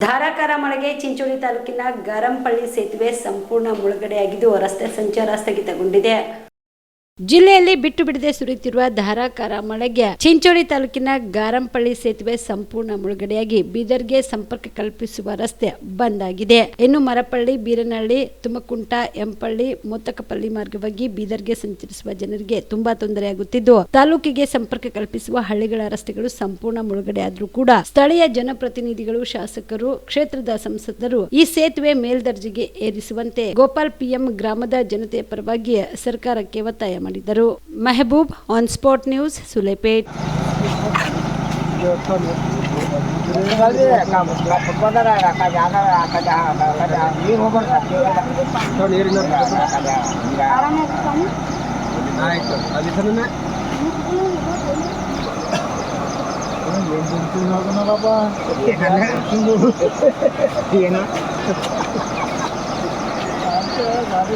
ಧಾರಾಕಾರ ಮಳೆಗೆ ಚಿಂಚೋಳಿ ತಾಲೂಕಿನ ಗರಂಪಳ್ಳಿ ಸೇತುವೆ ಸಂಪೂರ್ಣ ಮುಳುಗಡೆಯಾಗಿದ್ದು ರಸ್ತೆ ಸಂಚಾರ ಸ್ಥಗಿತಗೊಂಡಿದೆ. ಜಿಲ್ಲೆಯಲ್ಲಿ ಬಿಟ್ಟು ಬಿಡದೆ ಸುರಿಯುತ್ತಿರುವ ಧಾರಾಕಾರ ಮಳೆಗೆ ಚಿಂಚೋಳಿ ತಾಲೂಕಿನ ಗಾರಂಪಳ್ಳಿ ಸೇತುವೆ ಸಂಪೂರ್ಣ ಮುಳುಗಡೆಯಾಗಿ ಬೀದರ್ಗೆ ಸಂಪರ್ಕ ಕಲ್ಪಿಸುವ ರಸ್ತೆ ಬಂದ್ ಆಗಿದೆ. ಇನ್ನು ಮರಪಳ್ಳಿ, ಬೀರನಹಳ್ಳಿ, ತುಮಕುಂಟ, ಎಂಪಳ್ಳಿ ಮೊತ್ತಕಪಳ್ಳಿ ಮಾರ್ಗವಾಗಿ ಬೀದರ್ಗೆ ಸಂಚರಿಸುವ ಜನರಿಗೆ ತುಂಬಾ ತೊಂದರೆಯಾಗುತ್ತಿದ್ದು ತಾಲೂಕಿಗೆ ಸಂಪರ್ಕ ಕಲ್ಪಿಸುವ ಹಳ್ಳಿಗಳ ರಸ್ತೆಗಳು ಸಂಪೂರ್ಣ ಮುಳುಗಡೆ ಆದರೂ ಕೂಡ ಸ್ಥಳೀಯ ಜನಪ್ರತಿನಿಧಿಗಳು, ಶಾಸಕರು, ಕ್ಷೇತ್ರದ ಸಂಸದರು ಈ ಸೇತುವೆ ಮೇಲ್ದರ್ಜೆಗೆ ಏರಿಸುವಂತೆ ಗೋಪಾಲ್ ಪಿಎಂ ಗ್ರಾಮದ ಜನತೆಯ ಪರವಾಗಿ ಸರ್ಕಾರಕ್ಕೆ ಒತ್ತಾಯ ಮಾಡಿದರು Mehboob on spot news Sulepet ಆಯ್ತು ಅಲ್ಲಿ ಸರಿನಾ ಏನು ಗಾಡಿ